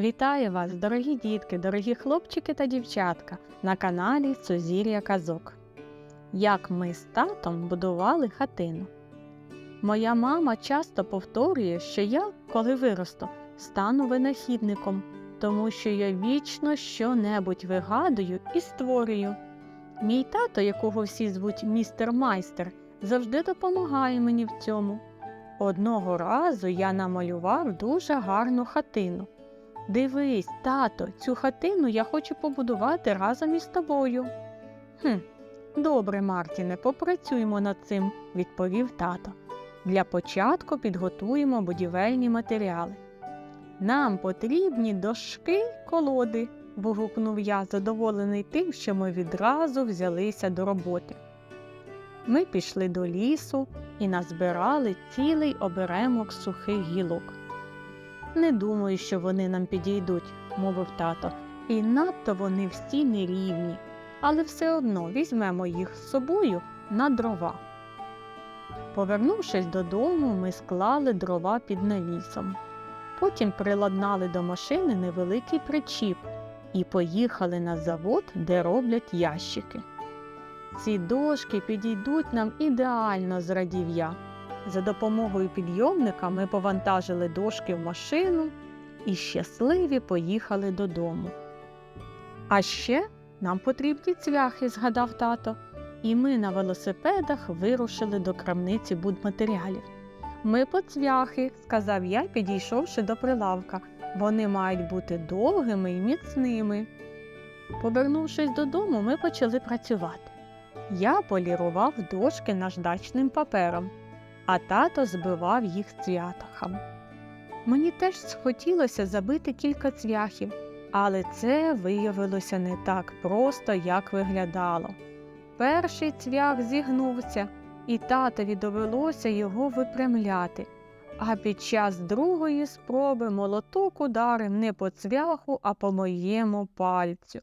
Вітаю вас, дорогі дітки, дорогі хлопчики та дівчатка на каналі Сузір'я Казок. Як ми з татом будували хатину. Моя мама часто повторює, що я, коли виросту, стану винахідником, тому що я вічно що-небудь вигадую і створюю. Мій тато, якого всі звуть містер майстер, завжди допомагає мені в цьому. Одного разу я намалював дуже гарну хатину. Дивись, тато, цю хатину я хочу побудувати разом із тобою. Хм, добре, Мартіне, попрацюємо над цим, відповів тато. Для початку підготуємо будівельні матеріали. Нам потрібні дошки колоди, вигукнув я, задоволений тим, що ми відразу взялися до роботи. Ми пішли до лісу і назбирали цілий оберемок сухих гілок. Не думаю, що вони нам підійдуть, мовив тато, і надто вони всі нерівні, але все одно візьмемо їх з собою на дрова. Повернувшись додому, ми склали дрова під навісом. Потім приладнали до машини невеликий причіп і поїхали на завод, де роблять ящики. Ці дошки підійдуть нам ідеально, зрадів я. За допомогою підйомника ми повантажили дошки в машину і щасливі поїхали додому. А ще нам потрібні цвяхи, згадав тато, і ми на велосипедах вирушили до крамниці будматеріалів. Ми по цвяхи, сказав я, підійшовши до прилавка. Вони мають бути довгими і міцними. Повернувшись додому, ми почали працювати. Я полірував дошки наждачним папером а тато збивав їх цвятахом. Мені теж схотілося забити кілька цвяхів, але це виявилося не так просто, як виглядало. Перший цвях зігнувся, і татові довелося його випрямляти, а під час другої спроби молоток ударив не по цвяху, а по моєму пальцю.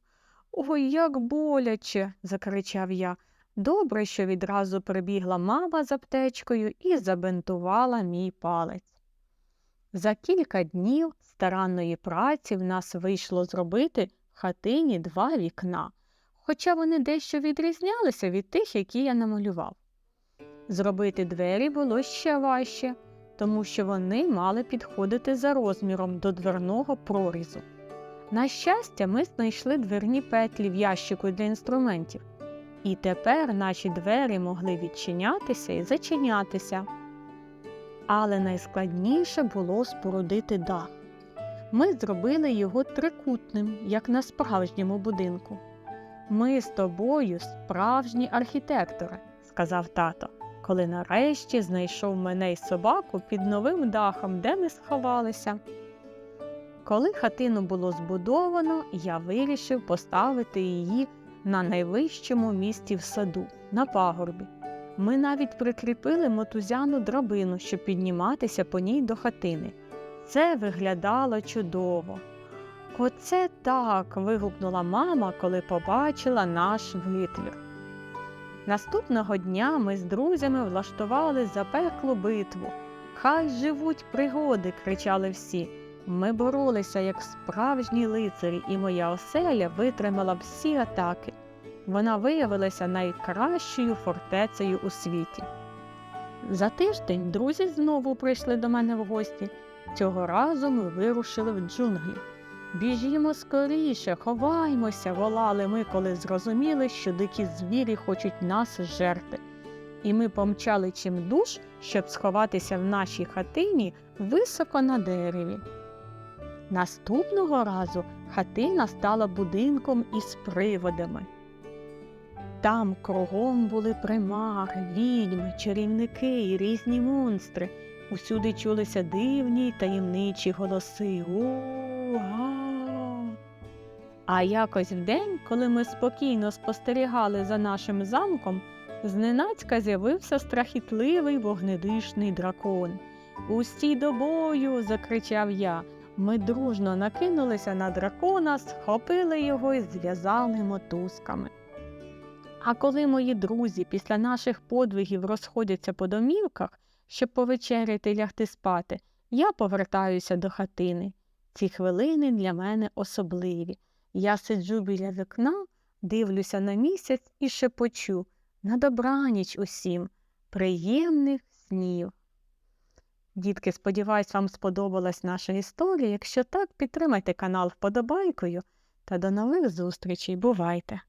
Ой, як боляче, закричав я. Добре, що відразу прибігла мама з аптечкою і забинтувала мій палець. За кілька днів старанної праці в нас вийшло зробити в хатині два вікна, хоча вони дещо відрізнялися від тих, які я намалював. Зробити двері було ще важче, тому що вони мали підходити за розміром до дверного прорізу. На щастя, ми знайшли дверні петлі в ящику для інструментів. І тепер наші двері могли відчинятися і зачинятися. Але найскладніше було спорудити дах. Ми зробили його трикутним, як на справжньому будинку. Ми з тобою справжні архітектори, сказав тато, коли нарешті знайшов мене й собаку під новим дахом, де ми сховалися. Коли хатину було збудовано, я вирішив поставити її на найвищому місці в саду, на пагорбі. Ми навіть прикріпили мотузяну драбину, щоб підніматися по ній до хатини. Це виглядало чудово. Оце так. вигукнула мама, коли побачила наш витвір. Наступного дня ми з друзями влаштували запеклу битву. Хай живуть пригоди, кричали всі. Ми боролися як справжні лицарі, і моя оселя витримала всі атаки. Вона виявилася найкращою фортецею у світі. За тиждень друзі знову прийшли до мене в гості. Цього разу ми вирушили в джунглі. Біжімо скоріше, ховаймося, волали ми, коли зрозуміли, що дикі звірі хочуть нас жерти. І ми помчали чим душ, щоб сховатися в нашій хатині високо на дереві. Наступного разу хатина стала будинком із приводами. Там кругом були примари, відьми, чарівники і різні монстри. Усюди чулися дивні й таємничі голоси. У-га. А якось вдень, коли ми спокійно спостерігали за нашим замком, зненацька з'явився страхітливий вогнедишний дракон. Усі до бою. закричав я. Ми дружно накинулися на дракона, схопили його і зв'язали мотузками. А коли мої друзі після наших подвигів розходяться по домівках, щоб повечеряти й лягти спати, я повертаюся до хатини. Ці хвилини для мене особливі. Я сиджу біля вікна, дивлюся на місяць і шепочу на добраніч усім, приємних снів. Дітки, сподіваюсь, вам сподобалась наша історія. Якщо так, підтримайте канал вподобайкою та до нових зустрічей. Бувайте!